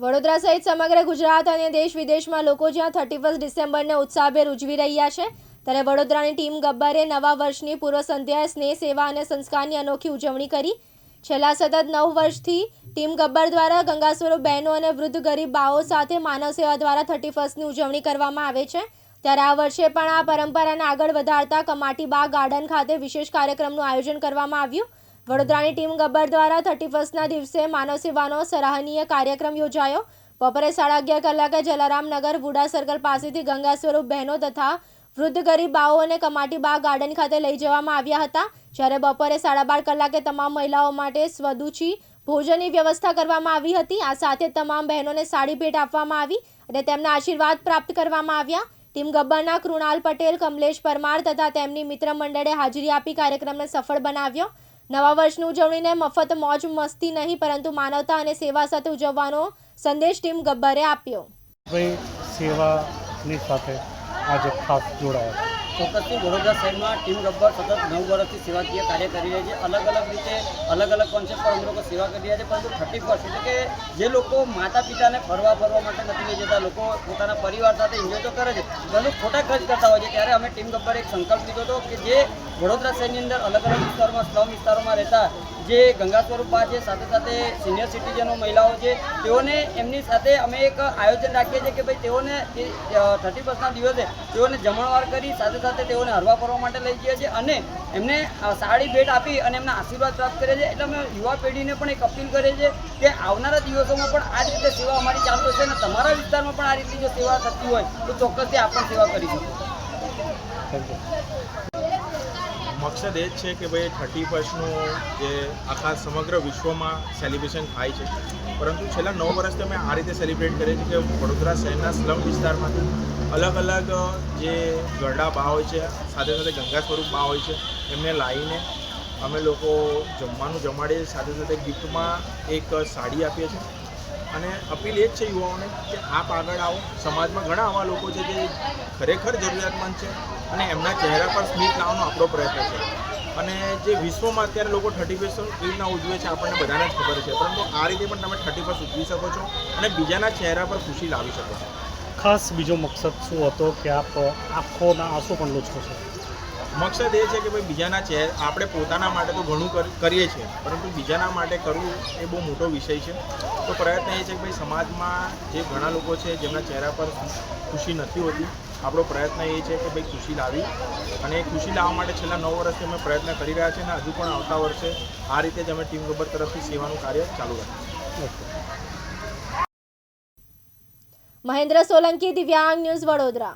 વડોદરા સહિત સમગ્ર ગુજરાત અને દેશ વિદેશમાં લોકો જ્યાં થર્ટી ફર્સ્ટ ડિસેમ્બરને ઉત્સાહભેર ઉજવી રહ્યા છે, ત્યારે વડોદરાની ટીમ ગબ્બરે નવા વર્ષની પૂર્વ સંધ્યાએ સ્નેહ, સેવા અને સંસ્કારની અનોખી ઉજવણી કરી. છેલ્લા સતત નવ વર્ષથી ટીમ ગબ્બર દ્વારા ગંગાસ્વરૂપ બહેનો અને વૃદ્ધ ગરીબ બાઓ સાથે માનવ સેવા દ્વારા થર્ટી ફર્સ્ટની ઉજવણી કરવામાં આવે છે. ત્યારે આ વર્ષે પણ આ પરંપરાને આગળ વધારતા કમાટી બા ગાર્ડન ખાતે વિશેષ કાર્યક્રમનું આયોજન કરવામાં આવ્યું. વડોદરાની ટીમ ગબ્બર દ્વારા થર્ટી ફર્સ્ટના દિવસે માનવ સેવાનો સરાહનીય કાર્યક્રમ યોજાયો. બપોરે સાડા અગિયાર કલાકે જલારામનગર વુડા સર્કલ પાસેથી ગંગા સ્વરૂપ બહેનો તથા વૃદ્ધ ગરીબ બાઓને કમાટી બા ગાર્ડન ખાતે લઈ જવામાં આવ્યા હતા. જ્યારે બપોરે સાડા બાર કલાકે તમામ મહિલાઓ માટે સ્વદુચી ભોજનની વ્યવસ્થા કરવામાં આવી હતી. આ સાથે તમામ બહેનોને સાડી ભેટ આપવામાં આવી અને તેમના આશીર્વાદ પ્રાપ્ત કરવામાં આવ્યા. ટીમ ગબ્બરના કૃણાલ પટેલ, કમલેશ પરમાર તથા તેમની મિત્ર મંડળે હાજરી આપી કાર્યક્રમને સફળ બનાવ્યો. નવા વર્ષની ઉજવણીને મફત મોજ મસ્તી નહીં પરંતુ માનવતા અને સેવા સાથે ઉજવવાનો સંદેશ ટીમ ગબ્બરે આપ્યો. ભાઈ સેવાની સાથે આજે ખાસ જોડાયા. ચોક્કસથી વડોદરા શહેરમાં ટીમ ગબ્બર સતત નવ વર્ષથી સેવાકીય કાર્ય કરી રહી છે. અલગ અલગ રીતે અલગ અલગ કોન્સેપ્ટ પર અમે લોકો સેવા કરી રહ્યા છે પરંતુ થર્ટી ફર્સ્ટ એટલે કે જે લોકો માતા પિતાને ફરવા ફરવા માટે નથી લઈ જતા લોકો પોતાના પરિવાર સાથે એન્જોય તો કરે છે પરંતુ ખોટા ખર્ચ કરતા હોય છે. ત્યારે અમે ટીમ ગબ્બર એક સંકલ્પ લીધો હતો કે જે વડોદરા શહેરની અંદર અલગ અલગ વિસ્તારોમાં સ્લમ વિસ્તારોમાં રહેતા જે ગંગા સ્વરૂપા છે, સાથે સાથે સિનિયર સિટીઝનો મહિલાઓ છે, તેઓને એમની સાથે અમે એક આયોજન રાખીએ છીએ કે ભાઈ તેઓને થર્ટી ફર્સ્ટના દિવસે તેઓને જમણવાર કરી, સાથે સાથે તેઓને હરવા ફરવા માટે લઈ જઈએ છીએ અને એમને સારી ભેટ આપી અને એમના આશીર્વાદ પ્રાપ્ત કરે છે એટલે અમે યુવા પેઢીને પણ એક અપીલ કરીએ છીએ કે આવનારા દિવસોમાં પણ આ રીતે સેવા અમારી ચાલુ હશે અને તમારા વિસ્તારમાં પણ આ રીતની જો સેવા થતી હોય તો ચોક્કસથી આપણે પણ સેવા કરી શકો મકસદ એ જ છે કે ભાઈ થર્ટી ફર્સ્ટનું જે આખા સમગ્ર વિશ્વમાં સેલિબ્રેશન થાય છે. પરંતુ છેલ્લા નવ વર્ષથી અમે આ રીતે સેલિબ્રેટ કરીએ છીએ કે વડોદરા શહેરના સ્લમ વિસ્તારમાંથી અલગ અલગ જે ગરડા બા હોય છે, સાથે સાથે ગંગા સ્વરૂપ બા હોય છે, એમને લાવીને અમે લોકો જમવાનું જમાડીએ સાથે સાથે ગિફ્ટમાં એક સાડી આપીએ છીએ. અને અપીલ એ જ છે યુવાઓને કે આપ આગળ આવો. સમાજમાં ઘણા આવા લોકો છે જે ખરેખર જરૂરિયાતમંદ છે. અને એમના ચહેરા પર સ્મિત લાવવાનો આપણો પ્રયત્ન છે. અને જે વિશ્વમાં અત્યારે લોકો થર્ટી ફર્સ્ટ કેવી રીતના ઉજવે છે આપણને બધાને જ ખબર છે. પરંતુ આ રીતે પણ તમે થર્ટી ફર્સ્ટ ઉજવી શકો છો અને બીજાના ચહેરા પર ખુશી લાવી શકો છો. ખાસ બીજો મકસદ શું હતો કે આપ આંખોના આંસુ પણ લૂછો છો? મકસદ એ છે કે ભાઈ બીજાના ચહેર આપણે પોતાના માટે તો ઘણું કરીએ છીએ. પરંતુ બીજાના માટે કરવું એ બહુ મોટો વિષય છે. તો પ્રયત્ન એ છે કે ભાઈ સમાજમાં જે ઘણા લોકો છે જેમના ચહેરા પર ખુશી નથી હોતી આપણો પ્રયત્ન એ છે કે ભાઈ ખુશી લાવી અને એ ખુશી લાવવા માટે છેલ્લા નવ વર્ષથી અમે પ્રયત્ન કરી રહ્યા છીએ અને હજુ પણ આવતા વર્ષે આ રીતે જ અમે ટીમ ગબ્બર તરફથી સેવાનું કાર્ય ચાલુ રાખીશું. મહેન્દ્ર સોલંકી દિવ્યાંગ ન્યૂઝ વડોદરા.